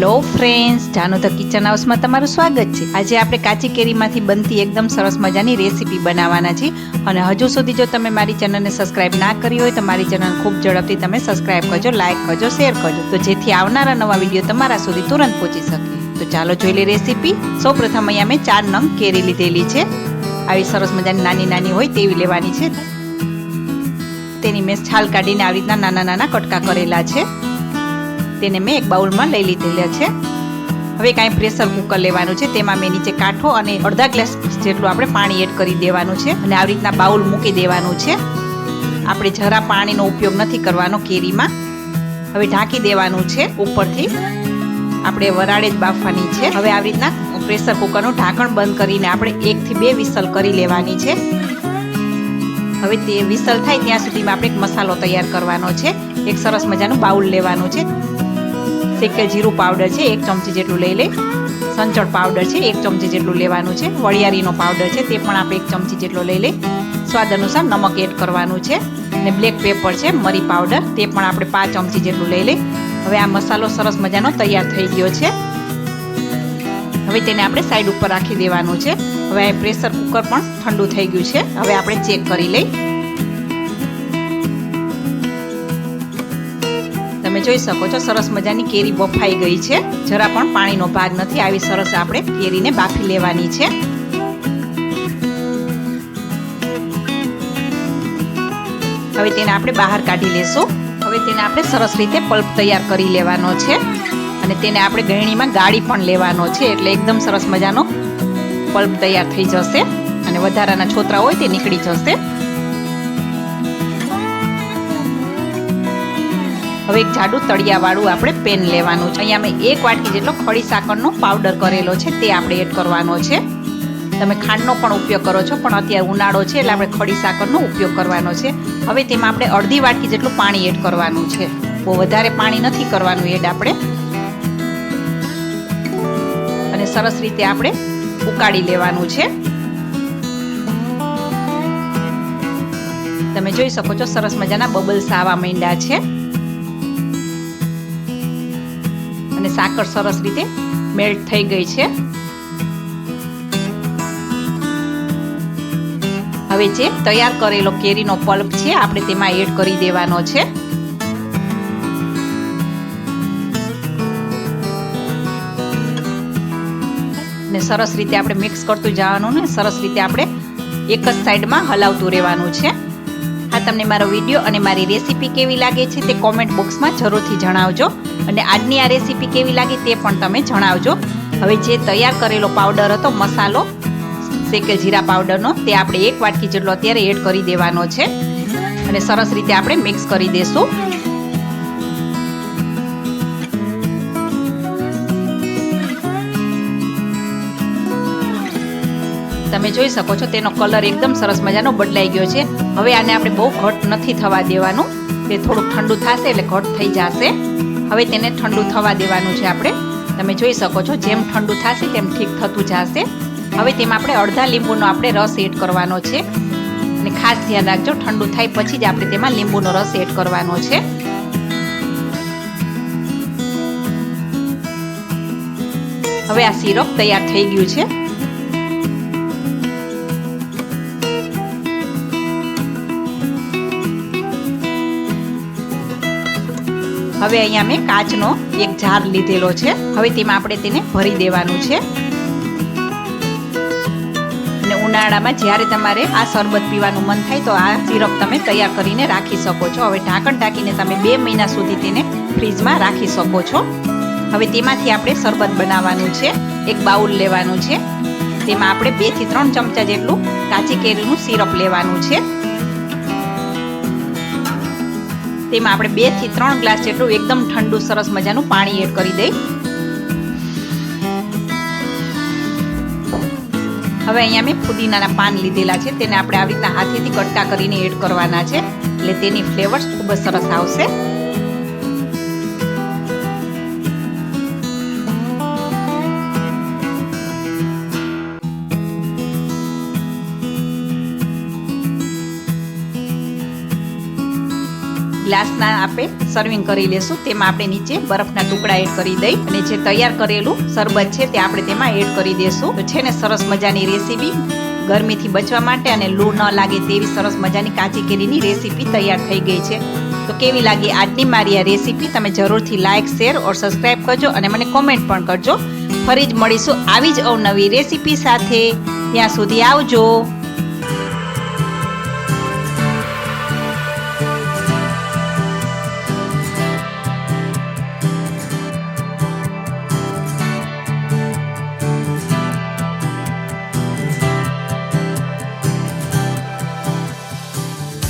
Hello friends Jaano the kitchen હાઉસમાં તમારું સ્વાગત છે. આજે આપણે કાચી કેરીમાંથી બનતી એકદમ સરસ મજાની રેસીપી બનાવવાના છીએ. અને હજુ સુધી જો તમે મારી ચેનલને સબસ્ક્રાઇબ ના કરી હોય, તો મારી ચેનલ ખૂબ ઝડપથી તમે સબસ્ક્રાઇબ કરજો લાઇક કરજો શેર કરજો. તો જેથી આવનારા નવા વીડિયો તમારા સુધી તુરંત પહોંચી શકે. તો ચાલો જોઈ લઈએ રેસીપી. સૌ પ્રથમ અહીંયા મેં ચાર નંગ કેરી લીધેલી છે. આવી સરસ મજાની નાની નાની હોય તેવી લેવાની છે. તેની મેં છાલ કાઢીને આવી રીતના નાના નાના કટકા કરેલા છે. તેને મેં એક બાઉલમાં લઈ લીધેલા છે. હવે કાંઈ પ્રેશર કુકર લેવાનું છે, તેમાં મેં નીચે કાંઠો અને અડધા ગ્લાસ જેટલું આપણે પાણી એડ કરી દેવાનું છે અને આવી રીતના બાઉલ મૂકી દેવાનું છે. આપણે જરા પાણીનો ઉપયોગ નથી કરવાનો કેરીમાં. હવે ઢાંકી દેવાનું છે ઉપરથી. આપણે વરાળે જ બાફવાની છે. હવે આવી રીતના પ્રેશર કુકરનું ઢાંકણ બંધ કરીને આપણે એકથી બે વિસલ કરી લેવાની છે. હવે તે વિસલ થાય ત્યાં સુધીમાં આપણે એક મસાલો તૈયાર કરવાનો છે. એક સરસ મજાનું બાઉલ લેવાનું છે. શેકેલ જીરું પાવડર છે, એક ચમચી જેટલું લઈ લે. સંચળ પાવડર છે, એક ચમચી જેટલું લેવાનું છે. વળિયારીનો પાવડર છે, તે પણ આપણે એક ચમચી જેટલો લઈ લે. સ્વાદ અનુસાર નમક એડ કરવાનું છે. અને બ્લેક પેપર છે, મરી પાવડર તે પણ આપણે પાંચ ચમચી જેટલું લઈ લે. હવે આ મસાલો સરસ મજાનો તૈયાર થઈ ગયો છે. હવે તેને આપણે સાઈડ ઉપર રાખી દેવાનું છે. હવે પ્રેશર કુકર પણ ઠંડુ થઈ ગયું છે. હવે આપણે ચેક કરી લઈ. જોઈ શકો છો, સરસ મજાની કેરી બફાઈ ગઈ છે. જરા પણ પાણીનો ભાગ નથી, આવી સરસ આપણે કેરીને બાફી લેવાની છે. હવે તેને આપણે બહાર કાઢી લેશું. હવે તેને આપણે સરસ રીતે પલ્પ તૈયાર કરી લેવાનો છે. અને તેને આપણે ગળણીમાં ગાળી પણ લેવાનો છે, એટલે એકદમ સરસ મજાનો પલ્પ તૈયાર થઈ જશે. અને વધારાના છોતરા હોય તે નીકળી જશે. હવે એક જાડું તળિયાવાળું આપણે પેન લેવાનું છે. અહીંયા મેં એક વાટકી જેટલો ખડી સાકરનો પાવડર કરેલો છે, તે આપણે એડ કરવાનો છે. તમે ખાંડનો પણ ઉપયોગ કરો છો, પણ અત્યારે ઉનાળો છે એટલે આપણે ખડી સાકરનો ઉપયોગ કરવાનો છે. હવે તેમાં આપણે અડધી વાટકી જેટલું પાણી એડ કરવાનું છે. બહુ વધારે પાણી નથી કરવાનું એડ આપણે. અને સરસ રીતે આપણે ઉકાળી લેવાનું છે. તમે જોઈ શકો છો સરસ મજાના બબલ્સ આવવા માંડ્યા છે. અને સાકર સરસ રીતે મેલ્ટ થઈ ગઈ છે. હવે જે તૈયાર કરેલો કેરીનો પલ્પ છે, આપણે તેમાં એડ કરી દેવાનો છે. ને સરસ રીતે આપણે મિક્સ કરતું જવાનું ને સરસ રીતે આપણે એક જ સાઈડમાં હલાવતું રહેવાનું છે. આ તમને મારો વીડિયો અને મારી રેસીપી કેવી લાગે છે તે કોમેન્ટ બોક્સમાં જરૂરથી જણાવજો. અને આજની આ રેસીપી કેવી લાગી તે પણ તમે જણાવજો. હવે જે તૈયાર કરેલો પાવડર હતો, મસાલો, શેકેલ જીરા પાવડરનો તે આપણે એક વાટકી જેટલો અત્યારે એડ કરી દેવાનો છે. અને સરસ રીતે આપણે મિક્સ કરી દેશું. તમે જોઈ શકો છો, તેનો કલર એકદમ સરસ મજાનો બદલાઈ ગયો છે. હવે આને આપણે બહુ ઘટ નથી થવા દેવાનું. તે થોડુંક ઠંડુ થશે એટલે ઘટ થઈ જશે. હવે તેને ઠંડુ થવા દેવાનું છે આપણે. તમે જોઈ શકો છો, જેમ ઠંડુ થશે તેમ ઠીક થતું જશે. હવે તેમાં આપણે અડધા લીંબુનો આપણે રસ એડ કરવાનો છે. અને ખાસ ધ્યાન રાખજો, ઠંડુ થાય પછી જ આપણે તેમાં લીંબુનો રસ એડ કરવાનો છે. હવે આ સિરપ તૈયાર થઈ ગયું છે. હવે અહીંયા મેં કાચનો એક જાર લીધેલો છે. હવે તેમાં આપણે તેને ભરી દેવાનું છે. અને ઉનાળામાં જ્યારે તમારે આ શરબત પીવાનું મન થાય તો આ સિરપ તમે તૈયાર કરીને રાખી શકો છો. હવે ઢાંકણ ઢાંકીને તમે બે મહિના સુધી તેને ફ્રીજમાં રાખી શકો છો. હવે તેમાંથી આપણે શરબત બનાવવાનું છે. એક બાઉલ લેવાનું છે. તેમાં આપણે બેથી ત્રણ ચમચા જેટલું કાચી કેરીનું સિરપ લેવાનું છે. તેમાં આપણે બેથી ત્રણ ગ્લાસ જેટલું એકદમ ઠંડુ સરસ મજાનું પાણી એડ કરી દઈ. હવે અહીંયા મેં ફુદીનાના પાન લીધેલા છે, તેને આપણે આવી રીતના હાથેથી કટકા કરીને એડ કરવાના છે, એટલે તેની ફ્લેવર્સ ખૂબ જ સરસ આવશે. ગ્લાસના આપણે સર્વિંગ કરી લેશું. તેમાં આપણે નીચે બરફના ટુકડા એડ કરી દઈ અને જે તૈયાર કરેલું શરબત છે તે આપણે તેમાં એડ કરી દેશું. છે ને સરસ મજાની રેસીપી ગરમીથી બચવા માટે અને લૂ ન લાગે તેવી સરસ મજાની કાચી કેરીની રેસીપી તૈયાર થઈ ગઈ છે. તો કેવી લાગી આજની મારી આ રેસીપી તમે જરૂરથી લાઇક શેર ઓર સબસ્ક્રાઈબ કરજો અને મને કોમેન્ટ પણ કરજો. ફરી જ મળીશું આવી જ અવનવી રેસીપી સાથે. ત્યાં સુધી આવજો.